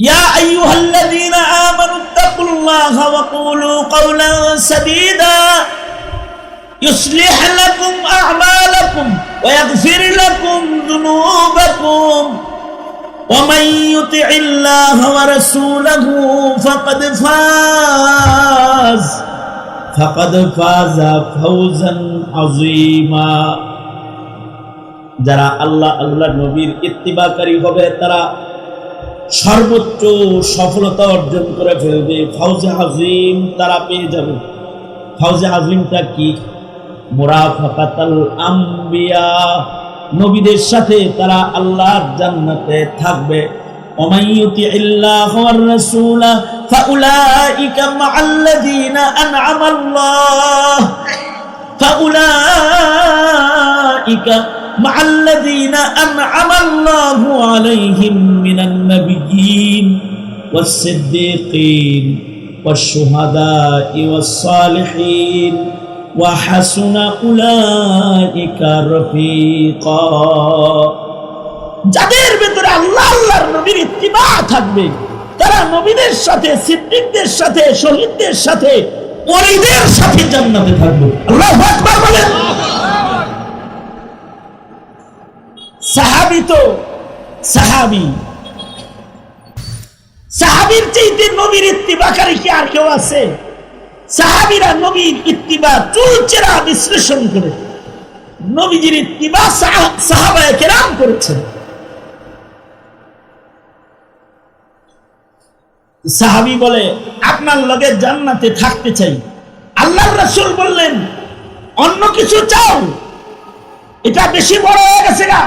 يا أيها الذين آمنوا اتقوا الله وقولوا قولا سديدا يصلح لكم أعمالكم ويغفر لكم ذنوبكم ومن يطع الله ورسوله فقد فاز فقد فاز فوزا عظيما যারা আল্লাহ আল্লাহ নবীর ইত্তিবাকারী হবে তারা সর্বোচ্চ সফলতা অর্জন করে ফেলবে। ফাউজে হাজিম তারা পেয়ে যাবে। ফাউজে হাজিমটা কি? মোরাফাকাতাল আম্বিয়া। নবীদের সাথে তারা আল্লাহর জান্নাতে থাকবে। ওমাইয়ুতি আল্লাহ ওয়ার রাসূলা ফাউলাইকা মাআল্লাযীনা আনআমাল্লাহ। ফাউলাইকা مع الذين أنعم الله عليهم من النبيين والصديقين والشهداء والصالحين وحسن أولئك رفيقا যাদের ভেতরে আল্লাহ আল্লাহর নবীর ইত্তিবা থাকবে তারা নবীদের সাথে সিদ্দিকদের সাথে শহীদদের সাথে ওলিদের সাথে জান্নাতে থাকবে আল্লাহ আকবার বলেন সাহাবি তো সাহাবি। সাহাবির চাইতে নবীর ইত্তিবাকারী কি আর কেউ আছে? সাহাবিরা নবীর ইত্তিবা চুলচেরা বিশ্লেষণ করে। নবীজির ইত্তিবা সাহাবায় কেরাম করেছেন। সাহাবি বলে, আপনার লগে জান্নাতে থাকতে চাই। আল্লাহ রাসূল বললেন, অন্য কিছু চাও? এটা বেশি বড় হয়ে গেছে না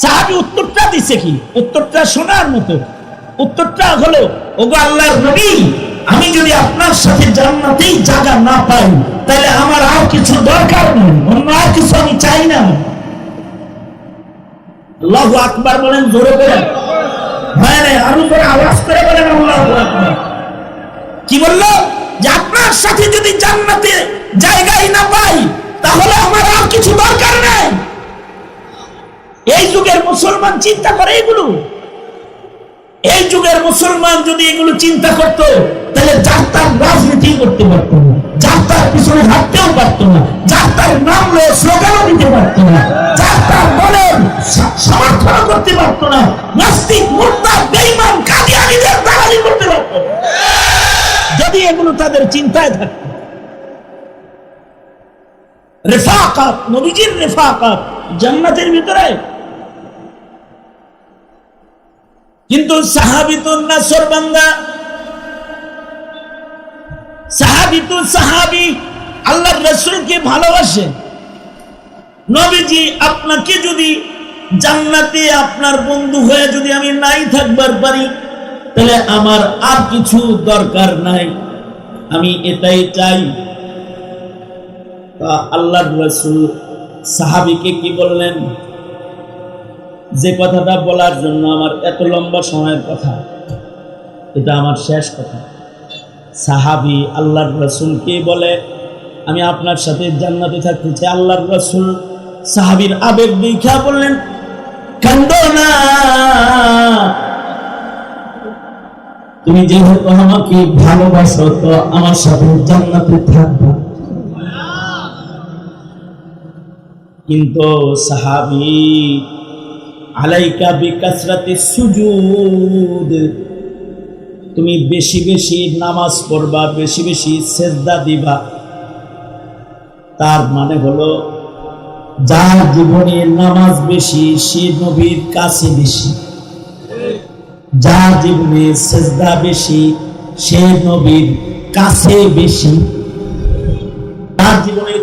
সাহাবি উত্তরটা দিছে কি? উত্তরটা শোনার মতো। উত্তরটা হলো, ওগো আল্লাহর নবী, আমি যদি আপনার সাথে জান্নাতেই জায়গা না পাই, তাহলে আমার আর কিছু দরকার নেই, অন্য আর কিছু আমি চাই না। আল্লাহ আকবার বলেন, জোরে করে হয় না আরও করে আওয়াজ করে বলেন আল্লাহ আকবার। কি বলল? যে আপনার সাথে যদি জান্নাতে জায়গাই না পাই, তাহলে আমার আর কিছু দরকার নেই। এই যুগের মুসলমান চিন্তা করে এগুলো এই যুগের মুসলমান যদি এগুলো চিন্তা করত, তাহলে যার তার রাজনীতি করতে পারত না, যার তার পিছনে হাঁটতেও পারত না, যার তার নাম লয়ে স্লোগানও দিতে পারত না দলের স- সমর্থন করতে পারত না, নাস্তিক মুর্দা বেঈমান, কাদিয়ানীদের দালালি করতে পারত। যদি এগুলো তাদের চিন্তায় থাকতো রেফাকাত, নবীজির রেফাকাত, জান্নাতের ভিতরে। কিন্তু সাহাবি রাসূলকে ভালোবাসে। নবীজি আপনাকে যদি জান্নাতে আপনার বন্ধু হয়ে যদি আমি নাই থাকবার পারি, তাহলে আমার আর কিছু দরকার নাই। আমি এটাই চাই। আল্লাহর রাসূল কি বললেন? যে কথাটা বলার জন্য আমার এত লম্বা সময়ের কথা, এটা আমার শেষ কথা। সাহাবি আল্লাহর রসুলকে বলে? আমি আপনার সাথে জান্নাতে থাকতে চাই। আল্লাহর রসুল সাহাবির আবেগ দেখা বললেন, কান্দ না। তুমি যেহেতু আমাকে ভালোবাসো, তো আমার সাথে জান্নাতে থাকবে। কিন্তু সাহাবি আলাইকা বিকাসরাতে সুজুদ, তুমি বেশি বেশি নামাজ পড়বা, বেশি বেশি সেজদা দিবা। তার মানে হলো, যার জীবনে নামাজ বেশি, সে নবীর কাছে বেশি। যার জীবনে সেজদা বেশি, সে নবীর কাছে বেশি। তার জীবনে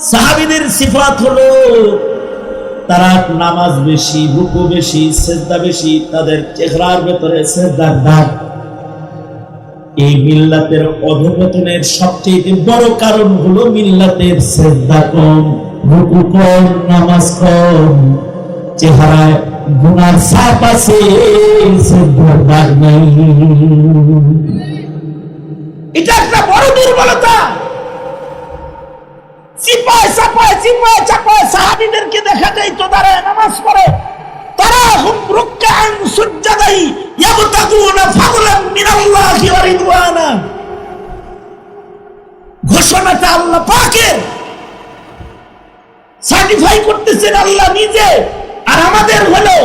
সাহাবীদের সিফাত হলো, তারা নামাজ বেশি, রুকু বেশি, সেজদা বেশি, তাদের চেহারার ভেতরে সেজদার দাগ। এই মিল্লাতের অধপতনের সবচেয়ে বড় কারণ হলো মিল্লাতের শ্রদ্ধা কম, রুকু কম, নামাজ কম। চেহারায় গুনার সাপ আছে শ্রদ্ধার দাগ নেই। এটা একটা বড় দুর্বলতা। চিপায় চাপায় চিপায় চাপায় সাহাবিদেরকে দেখা যায় তো দাঁড়ায় নামাজ পড়ে। তারা হুম রুক্কান সুজ্জাদাই ইয়াবতাগুনা ফাদলান মিনাল্লাহি নিজে। আর আমাদের হলো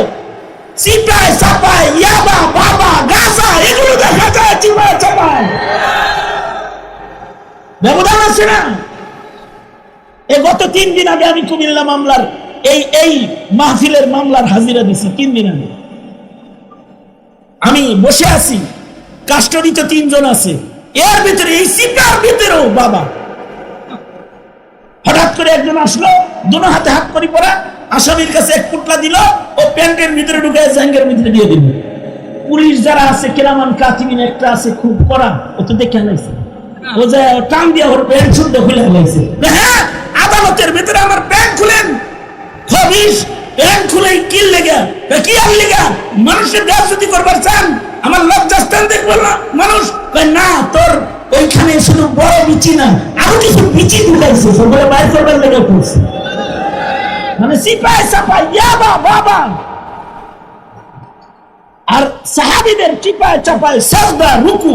চিপায় চাপায় ইয়াবা, বাবা গাজা এগুলো দেখা যায় চিপায় চাপায় ব্যবধান আছে না? এ গত তিন দিন আগে আমি কুমিল্লা মামলার, এই এই মাহফিলের মামলার হাজিরা দিছি, তিন দিন আগে। আমি বসে আছি কাস্টডি তো তিনজন আছে। এর ভিতরে, এই সিটার ভিতরেও বাবা। হঠাৎ করে একজন আসলো, দুনো হাতে হাত করি পড়া আসামির কাছে এক পুটলা দিল, ও প্যান্টের ভিতরে ঢুকে জাঙ্গের ভিতরে দিয়ে দিল। পুলিশ যারা আছে, কেরামান, কাতিমিন, একটা আছে, খুব কড়া, ও তো দেখে লাইছে ও যে টান দিয়ে ওর প্যান্ট শুনতে খুলে লাইছে হ্যাঁ আদালতের ভিতরে আমার প্যান্ট খুলেন। খবিস প্যান্ট খুলে কি লেগে? কি আর লেগে? মানুষের বেয়াজতি করবার চান? আমার লজ্জাস্থান দেখব না মানুষ না, তোর ওইখানে শুধু বড় বিচি না, আরও কিছু বিচি ঢুকাইছে। সবাই বাইর করবার লেগে পড়ছে। মানে সিপাই, সাপাই ইয়াবা বাবা আর সাহাবিদের চিপায় চাপায় সাজদা, রুকু।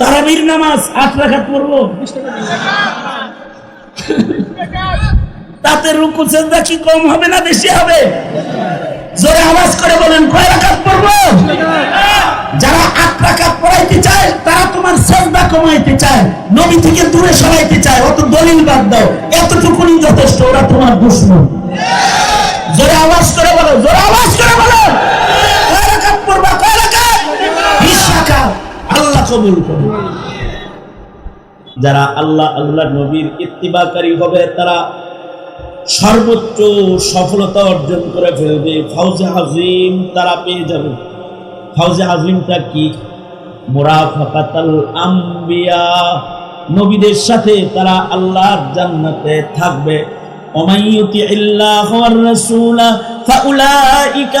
তারাবির নামাজ আট রাখাত পড়ব। তাতে রুকু সেজদা কি কম হবে না বেশি হবে? জোরে আওয়াজ করে বলেন, কয় রাখাত পড়ব? যারা আট রাখাত পড়াইতে চায়, তারা তোমার সেজদা কমাইতে চায়, নবী থেকে দূরে সরাইতে চায়, অত দলিল বাদ দাও, এতটুকুনি যথেষ্ট, ওরা তোমার দুশ্মন। জোরে আওয়াজ করে বলো, জোরে আওয়াজ করে বলো। কয় রাকাত পড়বা আল্লাহ কবুল করে যারা আল্লাহ আল্লাহ নবীর ইত্তিবাকারী হবে, তারা সর্বোচ্চ সফলতা অর্জন করে ফেলবে। ফাউজে হাজিম তারা পেয়ে যাবে। ফাউজে হাজিমটা কি? মোরাফাকাতাল আম্বিয়া। নবীদের সাথে তারা আল্লাহর জান্নাতে থাকবে। ওমাইয়ুতি আল্লাহ ওয়ার রাসূলা ফাউলাইকা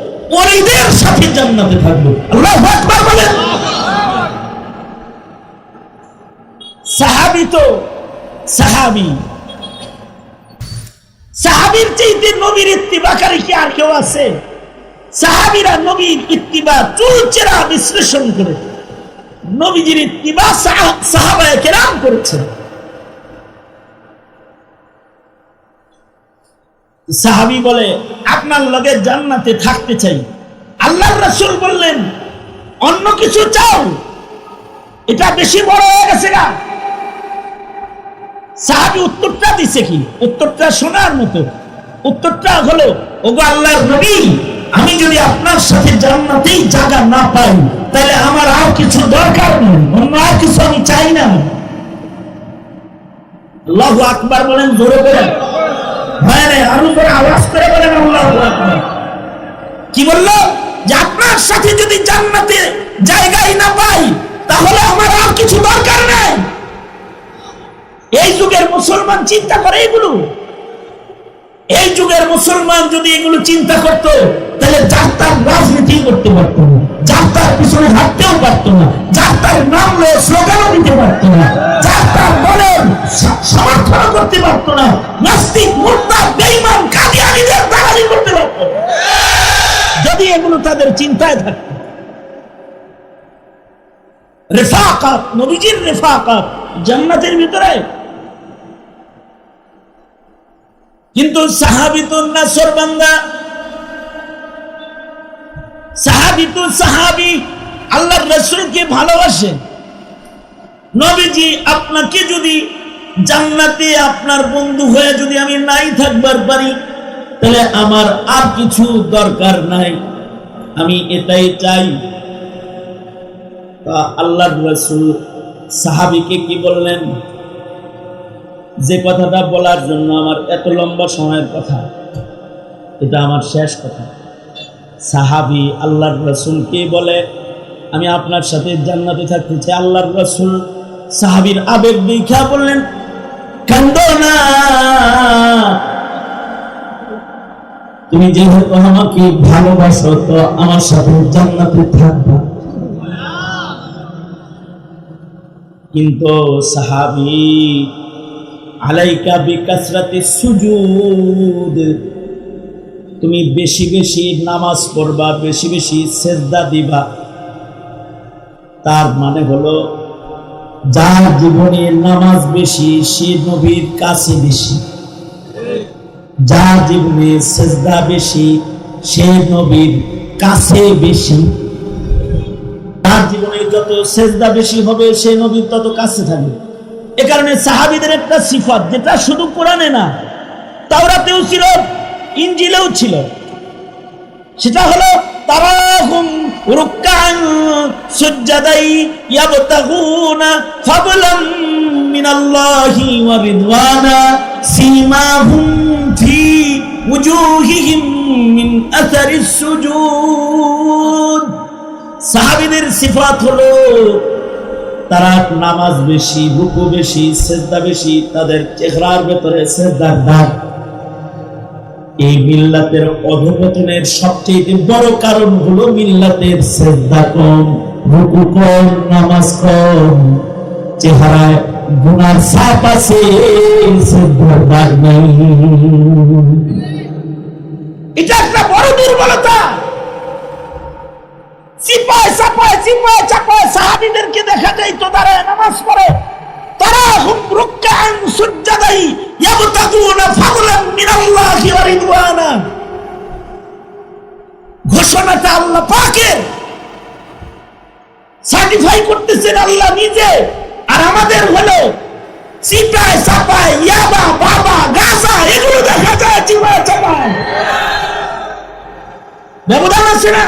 ওলিদের সাথে জান্নাতে থাকবে। আল্লাহু আকবার বলেন। সাহাবী তো সাহাবী। সাহাবীর চাইতে নবীর ইত্তিবাকারী কি আর কেউ আছে? সাহাবীরা নবীর ইত্তিবা চুলচেরা বিশ্লেষণ করে। নবীজির ইত্তিবা সাহাবায়ে কেরাম করেছেন। সাহাবি বলে, আপনার লগে জান্নাতে থাকতে চাই। আল্লাহর রাসূল বললেন, অন্য কিছু চাও? এটা বেশি বড় হয়ে গেছে গা। সাহাবি উত্তরটা দিছে কি? উত্তরটা শোনার মতো। উত্তরটা হলো, ওগো আল্লাহর নবী, আমি যদি আপনার সাথে জান্নাতেই জায়গা না পাই, তাহলে আমার আর কিছু দরকার নেই, অন্য আর কিছু আমি চাই না। আল্লাহু আকবার বলেন, জোরে বলেন। কি বলল? যে আপনার সাথে যদি জান্নাতে জায়গাই না পাই, তাহলে আমার আর কিছু দরকার নাই। এই যুগের মুসলমান চিন্তা করে এগুলো। এই যুগের মুসলমান যদি এগুলো চিন্তা করত, তাহলে যার তার রাজনীতি করতে পারত না, যার তার পিছনে হাঁটতেও পারত না, যার তার নাম স্লোগানও দিতে পারত না সমর্থন করতে পারত না। নাস্তিক, মুর্দা, বেঈমান, কাদিয়ানীদের দালালি করতে পারত যদি এগুলো তাদের চিন্তায় থাকত। রেফাকাত, নবীজির রেফাকাত জান্নাতের ভিতরে। কিন্তু সাহাবিতুন নাসর বান্দা। সাহাবি ভালোবাসে। নবীজি আপনাকে যদি জান্নাতে আপনার বন্ধু হয়ে যদি আমি নাই থাকবার পারি, তাহলে আমার আর কিছু দরকার নাই। আমি এটাই চাই। তা আল্লাহর রাসূল সাহাবীকে কি বললেন? যে কথাটা বলার জন্য আমার এত লম্বা সময়ের কথা, এটা আমার শেষ কথা। সাহাবি আল্লাহর রসুলকে বলে? আমি আপনার সাথে জান্নাতে থাকতে চাই। আল্লাহর রসুল সাহাবির আবেগ দেখা বললেন কান্দ না। তুমি যেহেতু আমাকে ভালোবাসো, তো আমার সাথে জান্নাতে থাকবা। কিন্তু সাহাবি, আলাইকা বিকাসরাতে সুজুদ, তুমি বেশি বেশি নামাজ পড়বা, বেশি বেশি সেজদা দিবা। তার মানে হলো যার জীবনে নামাজ বেশি, সে নবীর কাছে বেশি। যার জীবনে সেজদা বেশি, সে নবীর কাছে বেশি। তার জীবনে যত সেজদা বেশি হবে, সে নবীর তত কাছে থাকবে। এ কারণে সাহাবিদের একটা সিফাত, যেটা শুধু কোরআনে না, তাওরাতেও ছিল ইঞ্জিলেও ছিল। সেটা হলো তারাহুম রুকআন সুজদাই ইয়াবতাগুনা ফাদলাম মিনাল্লাহি ওয়া রিদওয়ানা সীমাহুম ফি উজুহিহিম মিন আথারিস সুজুদ। সাহাবীদের সিফাত হলো, তারা নামাজ বেশি, রুকু বেশি, সেজদা বেশি, তাদের চেহারার ভেতরে সেজদার দাগ। এই মিল্লাতের অধপতনের সবচেয়ে বড় কারণ হলো মিল্লাতের শ্রদ্ধা কম, রুকু কম, নামাজ কম। চেহারায় গুনার ছাপ আছে, শ্রদ্ধার দাগ নেই। এটা একটা বড় দুর্বলতা। চাপায় চিপায় চাপায় সাহাবিদেরকে দেখা যায়, তো তারা নামাজ পড়ে। ঘোষণাটা আল্লাহ পাকের। সার্টিফাই করতেছেন আল্লাহ নিজে। আর আমাদের হলো চিপায়, চাপায়, ইয়াবা, বাবা, গাজা, এগুলো দেখা যায় চিপায়, চাপায়। ব্যবধান আছে না?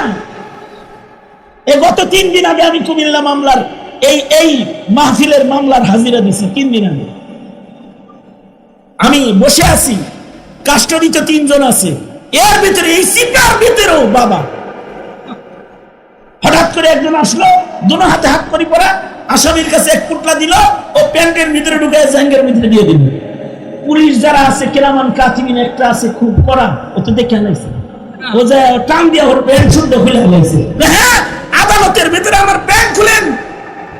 এই গত তিন দিন আগে আমি কুমিল্লা মামলার এই এই মাহফিলের মামলার হাজিরা দিছি, তিন দিন আগে। আমি বসে আছি, কাস্টডিতে তিনজন আছে। এর ভিতরে, এই সিটার ভিতরেও বাবা। হঠাৎ করে একজন আসলো, দুনো হাতে হাত করি পড়া আসামির কাছে এক পুটলা দিল, ও প্যান্টের ভিতরে ঢুকে জাঙ্গের ভিতরে দিয়ে দিল। পুলিশ যারা আছে, কেরামান, কাতিমিন, একটা আছে, খুব কড়া, ও তো দেখে লাইছে ও যে টান দিয়ে ওর প্যান্ট শুনতে খুলে লাইছে হ্যাঁ আদালতের ভিতরে আমার প্যান্ট খুলেন।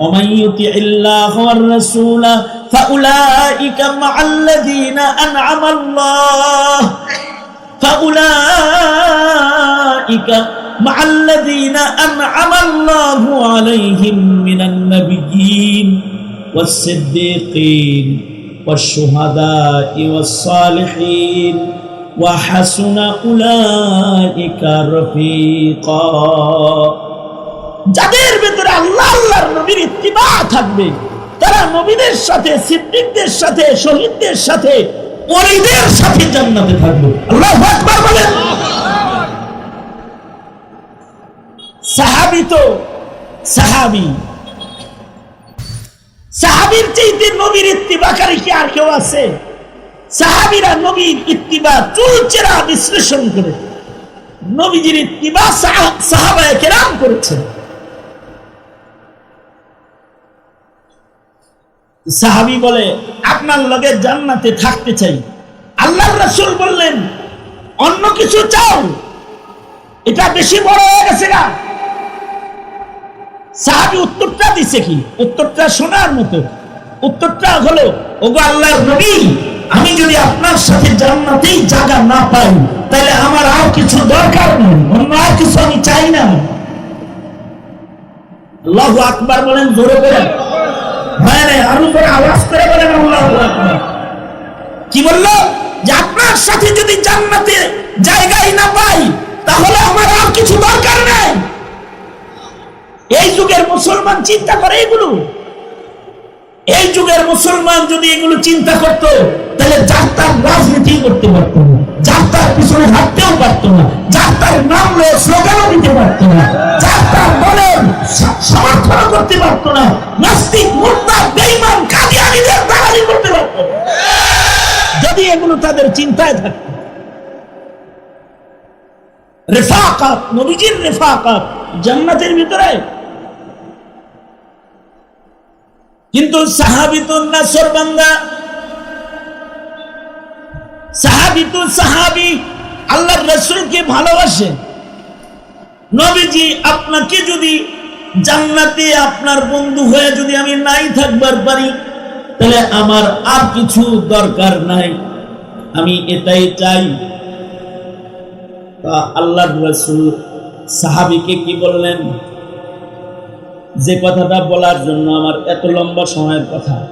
ومن يطع الله والرسول فأولئك مع الذين أنعم الله. فأولئك مع الذين أنعم الله عليهم من النبيين والصديقين والشهداء والصالحين. وحسن أولئك رفيقا. যাদের ভেতরে আল্লাহ, আল্লাহর নবীর ইত্তিবা থাকবে, তারা নবীদের সাথে, সিদ্দিকদের সাথে, শহীদদের সাথে, ওলিদের সাথে জান্নাতে থাকব। আল্লাহ আকবার বলেন। সাহাবি তো সাহাবি। সাহাবির চাইতে নবীর ইত্তিবাকারী কি আর কেউ আছে? সাহাবিরা নবীর ইত্তিবা চুলচেরা বিশ্লেষণ করে, নবীজির ইত্তিবা সাহা- সাহাবায়ে কেরাম করেছেন। সাহাবি বলে, আপনার লগে জান্নাতে থাকতে চাই। আল্লাহর রাসূল বললেন, অন্য কিছু চাও? এটা বেশি বড় হয়ে গেছে গা। সাহাবি উত্তরটা দিছে কি? উত্তরটা শোনার মতো। উত্তরটা হলো, ওগো আল্লাহর নবী, আমি যদি আপনার সাথে জান্নাতেই জায়গা না পাই তাহলে আমার আর কিছু দরকার নেই, অন্য আর কিছু আমি চাই না। আল্লাহু আকবার বলেন, জোরে করে হয় না আরও করে আওয়াজ করে কি বলল? যে আপনার সাথে যদি জান্নাতে জায়গাই না পাই, তাহলে আমার আর কিছু দরকার নেই। এই যুগের মুসলমান চিন্তা করে এগুলো। এই যুগের মুসলমান যদি এগুলো চিন্তা করত, তাহলে যার তার রাজনীতি করতে পারত না। যার তার পিছনে হাঁটতেও পারত না। যার তার নাম লয়ে স্লোগানও দিতে পারত না। তার দলের সমর্থন করতে পারত না। নাস্তিক বেঈমান, কাদিয়ানীদের করতে পারত যদি এগুলো তাদের চিন্তায় থাকত। রেফাকাত, নবীজির রেফাকাত জান্নাতের ভিতরে। কিন্তু সাহাবিতুন নাসর সাহাবিতুল সাহাবি, আল্লাহর রাসূলকে ভালোবাসে। নবীজি আপনাকে যদি জান্নাতে আপনার বন্ধু হয়ে যদি আমি নাই থাকবার পারি, তাহলে আমার আর কিছু দরকার নাই। আমি এটাই চাই। তা আল্লাহর রাসূল সাহাবীকে কি বললেন? যে কথাটা বলার জন্য আমার এত লম্বা সময়ের কথা,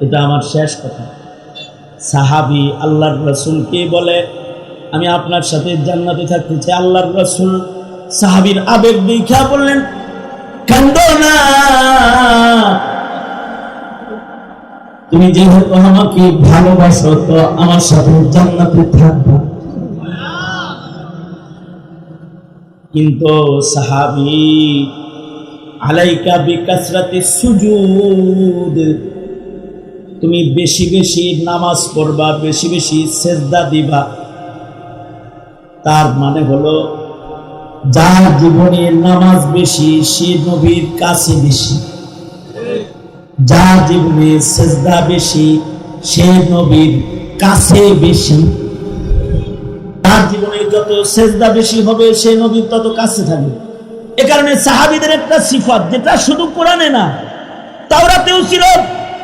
এটা আমার শেষ কথা। সাহাবি আল্লাহর রসুলকে বলে? আমি আপনার সাথে জান্নাতে থাকতে চাই। আল্লাহর রসুল সাহাবির আবেগ দেখা বললেন, কান্দ না। তুমি যেহেতু আমাকে ভালোবাসো, তো আমার সাথে জান্নাতে থাকবে। কিন্তু সাহাবি, আলাইকা বিকাসরাতে সুজুদ তুমি বেশি বেশি নামাজ পড়বা, বেশি বেশি সেজদা দিবা। তার মানে হলো, যার জীবনে নামাজ বেশি, সে নবীর কাছে বেশি। যার জীবনে সেজদা বেশি, সে নবীর কাছে বেশি। তার জীবনে যত সেজদা বেশি হবে, সে নবীর তত কাছে থাকবে। এ কারণে সাহাবিদের একটা সিফাত, যেটা শুধু কোরআনে না, তাওরাতেও ছিল।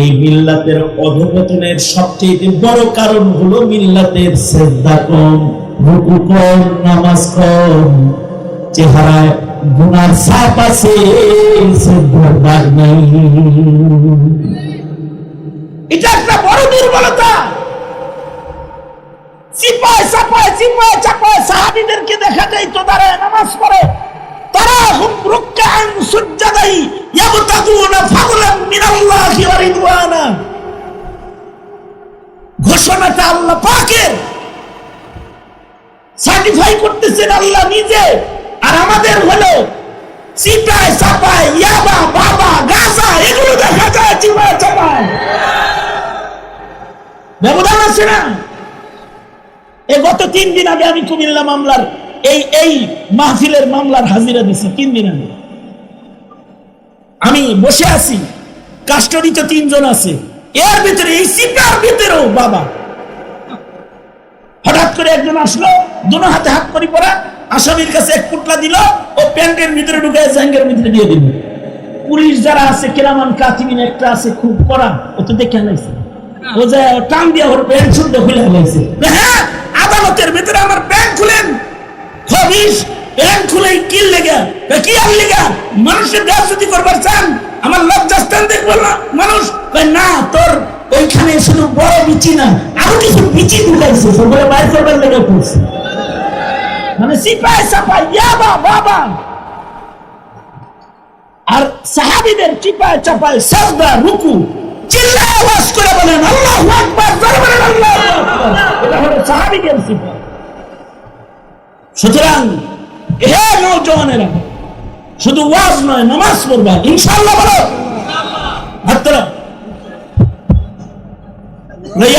এই মিল্লাতের অধপতনের সবচেয়ে বড় কারণ হলো মিল্লাতের সেজদা কম, রুকু কম, নামাজ কম। চেহারায় গুনার ছাপ আছে সেজদার দাগ নেই। এটা একটা বড় দুর্বলতা। চিপায় চাপায় চিপায় চাপায় সাহাবিদেরকে দেখা যায়, তো তারা নামাজ পড়ে। তারা হুম রুকআন নিজে। আর আমাদের হলো চিপায় চাপায় ইয়াবা, বাবা, গাজা, এগুলো দেখা যায় চিপায় চাপায় ব্যবধান আছে না? এই গত তিন দিন আমি কুমিল্লা মামলার এই এই মাহফিলের মামলার হাজিরা দিছি, তিন দিন আগে। আমি বসে আছি কাস্টডিতে তিনজন আছে। এর ভিতরে, এই সিটার ভিতরেও বাবা। হঠাৎ করে একজন আসলো, দুনো হাতে হাত করি পরা আসামির কাছে এক পুটলা দিল, ও প্যান্টের ভিতরে ঢুকে জাঙ্গের ভিতরে দিয়ে দিল। পুলিশ যারা আছে, কেরামান কাতিমিন একটা আছে, খুব কড়া, ও তো দেখে আনাইছে। ও যে টান দিয়ে ওর প্যান্ট শুনতে খুলে ফেলেছে হ্যাঁ আদালতের ভিতরে আমার প্যান্ট খুলেন। খবিস প্যান্ট খুলে কি লেগে কি আর লেগে, মানুষের বেয়াজতি করবার চান, আমার লজ্জাস্থান দেখব না, মানুষ না, তোর ওইখানে শুধু বড় বিচি না, আরও কিছু বিচি ঢুকাইছে, সবাই বাইর করবার লেগে পড়ছে। মানে সিপাই সাপাই ইয়াবা বাবা আর সাহাবিদের চিপায় চাপায় সাজদা, রুকু, চিল্লায় আওয়াজ করে বলেন, আল্লাহু আকবার জোরে বলেন আকবার। এটা হলো সাহাবিদের সিফা সুতরাং হে নওজওয়ানেরা শুধু ওয়াজ নয় নামাজ পড়বা ইনশাআল্লাহ। বলে,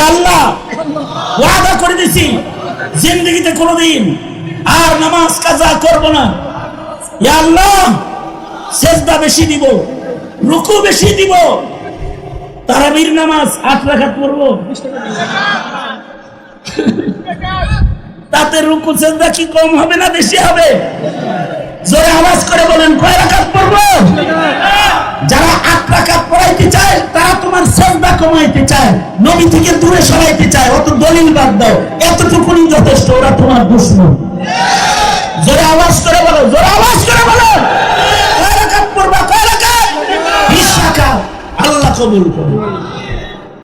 আল্লাহ ওয়াদা করে দিছি জিন্দগিতে কোনোদিন আর নামাজ কাজা করব না। ইয়া আল্লাহ সেজদা বেশি দিব রুকু বেশি দিব তারাবির নামাজ আট রাখাত পড়ব। তাতে রুকু সেজদা কি কম হবে না বেশি হবে? জোরে আওয়াজ করে বলেন, কয় রাখাত পড়ব? যারা আট রাখাত পড়াইতে চায়, তারা তোমার সেজদা কমাইতে চায়, নবী থেকে দূরে সরাইতে চায়, অত দলিল বাদ দাও, এতটুকুনি যথেষ্ট, ওরা তোমার দুশ্মন। জোরে আওয়াজ করে বলো, জোরে আওয়াজ করে বলো। কয় রাকাত পড়বা, কয় রাকাত? বিশ রাকাত। আল্লাহ কবুল করুন